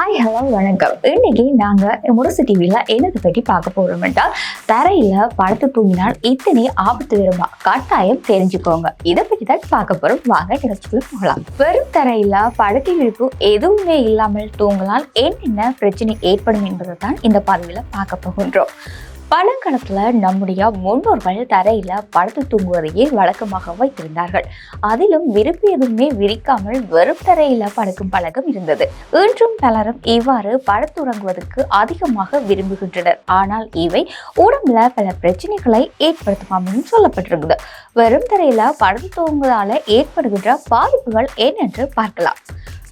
Hi hello வணக்கம். இன்னைக்கு நாங்கள் முரசு டிவியில் என்னதை பற்றி பார்க்க போறோம் என்றால் படுத்து தூங்கினால் இத்தனை ஆபத்து வருமா கட்டாயம் தெரிஞ்சுக்கோங்க. இதை பற்றி தான் பார்க்க போகிறோம் வாங்க நிகழ்ச்சிக்குள்ள போகலாம். வெறும் தரையில் படுக்கை விழிப்பு எதுவுமே இல்லாமல் தூங்கலாம் என்னென்ன பிரச்சனை ஏற்படும் என்பதை தான் இந்த பார்வையில் பார்க்க போகின்றோம். பழங்காலத்தில் நம்முடைய முன்னோர்கள் தரையில் படுத்து தூங்குவதையே வழக்கமாக வைத்திருந்தார்கள் அதிலும் விருப்பு எதுவுமே விரிக்காமல் வெறும் தரையில் படுக்கும் பழக்கம் இருந்தது. இன்றும் பலரும் இவ்வாறு படுத்துறங்குவதற்கு அதிகமாக விரும்புகின்றனர். ஆனால் இவை உடம்புல பல பிரச்சனைகளை ஏற்படுத்துமாம் சொல்லப்பட்டிருக்குது வெறும் தரையில் படுத்து தூங்குவதால் ஏற்படுகின்ற பாதிப்புகள் என்னென்று பார்க்கலாம்.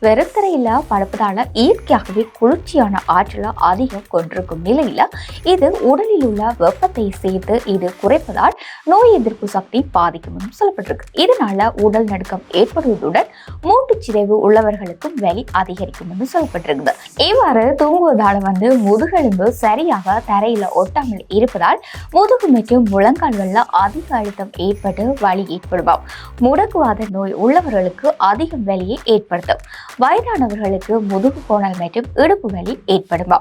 வெறுத்தரையில படுப்பதால இயற்கையாகவே குளிர்ச்சியான ஆற்றலை அதிகம் கொண்டிருக்கும் நிலையில் இது உடலில் உள்ள வெப்பத்தை சேர்த்து இது குறைப்பதால் நோய் எதிர்ப்பு சக்தி பாதிக்கும் சொல்லப்பட்டிருக்கு. இதனால உடல் நடுக்கம் ஏற்படுவதுடன் மூட்டு சிதைவு உள்ளவர்களுக்கும் வலி அதிகரிக்கும் சொல்லப்பட்டிருக்குது. இவ்வாறு தூங்குவதால வந்து முதுகெலும்பு சரியாக தரையில் ஒட்டாமல் இருப்பதால் முதுகு மற்றும் முழங்கால்கள்ல அதிக அழுத்தம் ஏற்பட்டு வலி ஏற்படுமாம் முடக்குவாத நோய் உள்ளவர்களுக்கு அதிகம் வலியை ஏற்படுத்தும். வயதானவர்களுக்கு முதுகு கோணல் மற்றும் இடுப்பு வலி ஏற்படுமா?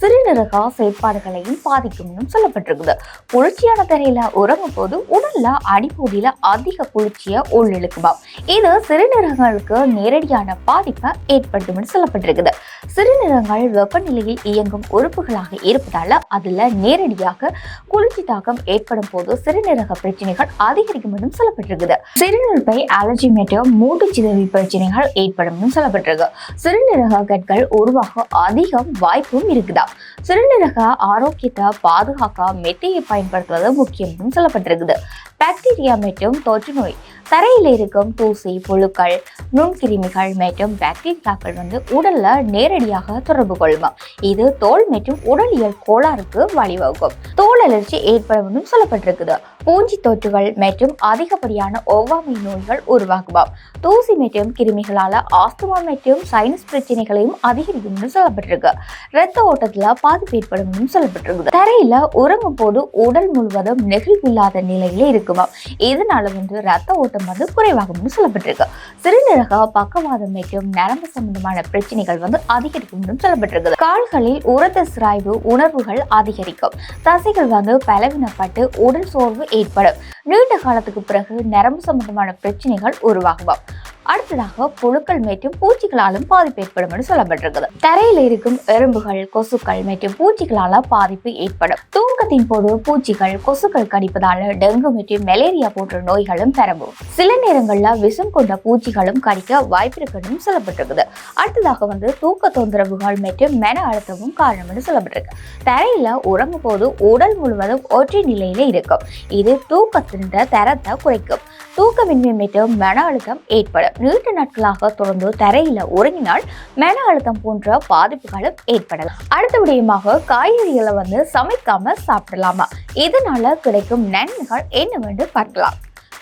சிறுநீரக செயற்பாடுகளையும் பாதிக்கும்னு சொல்லப்பட்டிருக்குது. குளிர்ச்சியான தரையில உறங்கும் போது உடல்ல அடிப்பகுதியில அதிக குளிர்ச்சியை உள்ளிழுக்குமா? இது சிறுநீரகங்களுக்கு நேரடியான பாதிப்பை ஏற்படுத்தும்னு சொல்லப்பட்டிருக்குது. சிறுநீரகங்கள் வெப்பநிலையில் இயங்கும் உறுப்புகளாக இருப்பதால அதுல நேரடியாக குளிர்ச்சி தாக்கம் ஏற்படும் போது சிறுநீரக பிரச்சனைகள் அதிகரிக்கும் என்றும் சொல்லப்பட்டிருக்குது. சிறுநீர்ப்பை அலர்ஜி மற்றும் மூட்டு சிதவி பிரச்சனைகள் ஏற்படும் சொல்லப்பட்டிருக்கு. சிறுநீரக கற்கள் உருவாக அதிகம் வாய்ப்பும் இருக்குதா? சிறுநீரக ஆரோக்கியத்தை பாதுகாக்க மெத்தையை பயன்படுத்துவது முக்கியம் சொல்லப்பட்டிருக்குது. பாக்டீரியா மற்றும் தொற்று நோய். தரையில் இருக்கும் தூசி புழுக்கள் நுண்கிருமிகள் மற்றும் பாக்டீரியாக்கள் வந்து உடல்ல நேரடியாக தொடர்பு கொள்ளுமா இது தோல் மற்றும் உடலியல் கோளாறுக்கு வழிவகுக்கும். தோல் அலர்ச்சி ஏற்படும் சொல்லப்பட்டிருக்குது. பூஞ்சி தொற்றுகள் மற்றும் அதிகப்படியான ஒவ்வாமை நோய்கள் உருவாகுமாம். தூசி மற்றும் கிருமிகளால ஆஸ்துமா மற்றும் சைனஸ் பிரச்சனைகளையும் அதிகரிக்கும்னு சொல்லப்பட்டிருக்கு. ரத்த ஓட்டத்துல பாதிப்பு ஏற்படும் சொல்லப்பட்டிருக்குது. தரையில உறங்கும் போது உடல் முழுவதும் நெகிழ்வில்லாத நிலையில இருக்குமா. இதனால வந்து ரத்த ஓட்டம் வந்து குறைவாகும்னு சொல்லப்பட்டிருக்கு. சிறுநீரக பக்கவாதம் மற்றும் நரம்பு சம்பந்தமான பிரச்சனைகள் வந்து அதிகரிக்கும் சொல்லப்பட்டிருக்கு கால்களில் உரத்த சிராய்வு உணர்வுகள் அதிகரிக்கும். தசைகள் வந்து பலவீனப்பட்டு உடல் சோர்வு ஏற்படும். நீண்ட காலத்துக்கு பிறகு நரம்பு சம்பந்தமான பிரச்சனைகள் உருவாகுமாம் அடுத்ததாக புழுக்கள் மற்றும் பூச்சிகளாலும் பாதிப்பு ஏற்படும் என்று சொல்லப்பட்டிருக்குது. தரையில் இருக்கும் எறும்புகள் கொசுக்கள் மற்றும் பூச்சிகளால பாதிப்பு ஏற்படும். தூக்கத்தின் போது பூச்சிகள் கொசுக்கள் கடிப்பதால டெங்கு மற்றும் மலேரியா போன்ற நோய்களும் பெறவும் சில நேரங்கள்ல விஷம் கொண்ட பூச்சிகளும் கடிக்க வாய்ப்பு இருக்குன்னு சொல்லப்பட்டிருக்குது. அடுத்ததாக வந்து தூக்க தொந்தரவுகள் மற்றும் மன அழுத்தமும் காரணம் என்று சொல்லப்பட்டிருக்கு. தரையில உறங்கும் போது உடல் முழுவதும் ஒற்றை நிலையில இருக்கும். இது தூக்கத்தை இருக்கின்ற தரத்தை குறைக்கும். தூக்கமின்மை மற்றும் மன அழுத்தம் ஏற்படும். நீண்ட நாட்களாக தொடர்ந்து தரையில உறங்கினால் மன அழுத்தம் போன்ற பாதிப்புகளும் ஏற்படலாம். அடுத்த விடயமாக காய்கறிகளை வந்து சமைக்காம சாப்பிடலாமா? இதனால கிடைக்கும் நன்மைகள் என்னவென்று பார்க்கலாம்.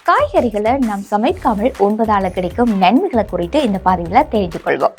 காய்கறிகளை நாம் சமைக்காமல் உண்பதால் கிடைக்கும் நன்மைகளை குறித்து இந்த பதிவில் தெரிந்து கொள்வோம்.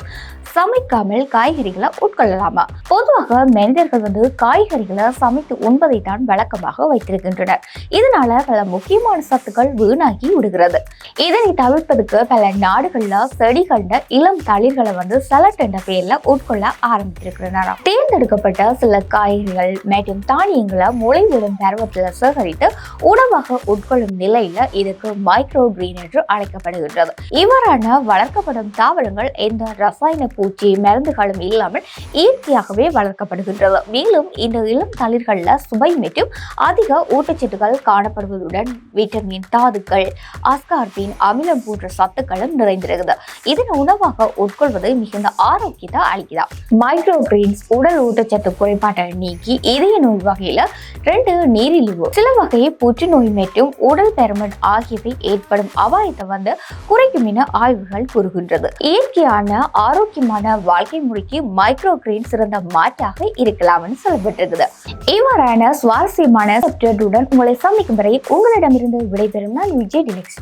சமைக்காமல் காய்கறிகளை உட்கொள்ளலாமா? பொதுவாக மனிதர்கள் வந்து காய்கறிகளை சமைத்து உண்பதை தான் வழக்கமாக வைத்திருக்கின்றனர். இதனால பல முக்கியமான சத்துக்கள் வீணாகி விடுகிறது. இதனை தவிர்ப்பதற்கு பல நாடுகள்ல செடி கண்ட இளம் தளிர்களை வந்து சலட் என்ற பெயர்ல உட்கொள்ள ஆரம்பித்திருக்கின்றனர் தேர்ந்தெடுக்கப்பட்ட சில காய்கறிகள் மற்றும் தானியங்களை முளைவிடும் பருவத்தில் சேகரித்து உணவாக உட்கொள்ளும் நிலையில இதுக்கு மைக்ரோ கிரீன் என்று அழைக்கப்படுகின்றது. இவ்வாறான வளர்க்கப்படும் தாவரங்கள் எந்த ரசாயன பூச்சி மருந்துகளும் இல்லாமல் இயற்கையாகவே வளர்க்கப்படுகின்றது. மேலும் இந்த இளம் தளிர்களில் சுவை மற்றும் அதிக ஊட்டச்சத்துக்கள் காணப்படுவதுடன் விட்டமின் தாதுக்கள் அஸ்கார்பின் அமிலம் போன்ற சத்துக்களும் நிறைந்திருக்குது இதன் உணவாக உட்கொள்வது மிகுந்த ஆரோக்கியத்தை அளிக்கிறார் மைக்ரோ கிரீன்ஸ் உடல் ஊட்டச்சத்து குறைபாட்டை நீக்கி இதய நோய் வகையில ரெண்டு நீரிழிவு சில வகை புற்றுநோய் மற்றும் உடல் பெருமன் ஆகியவை ஏற்படும் அபாயத்தை வந்து குறைக்கும் என ஆய்வுகள் கூறுகின்றது. இயற்கையான ஆரோக்கியமான வாழ்க்கை முறைக்கு மைக்ரோ கிரீன் சிறந்த மாற்றாக இருக்கலாம்னு சொல்லப்பட்டிருக்குது. இவ்வாறான சுவாரஸ்யமான உங்களை சந்திக்கும் வரை உங்களிடமிருந்து விடைபெறும் நான் விஜய் டிலெக்ஸ்.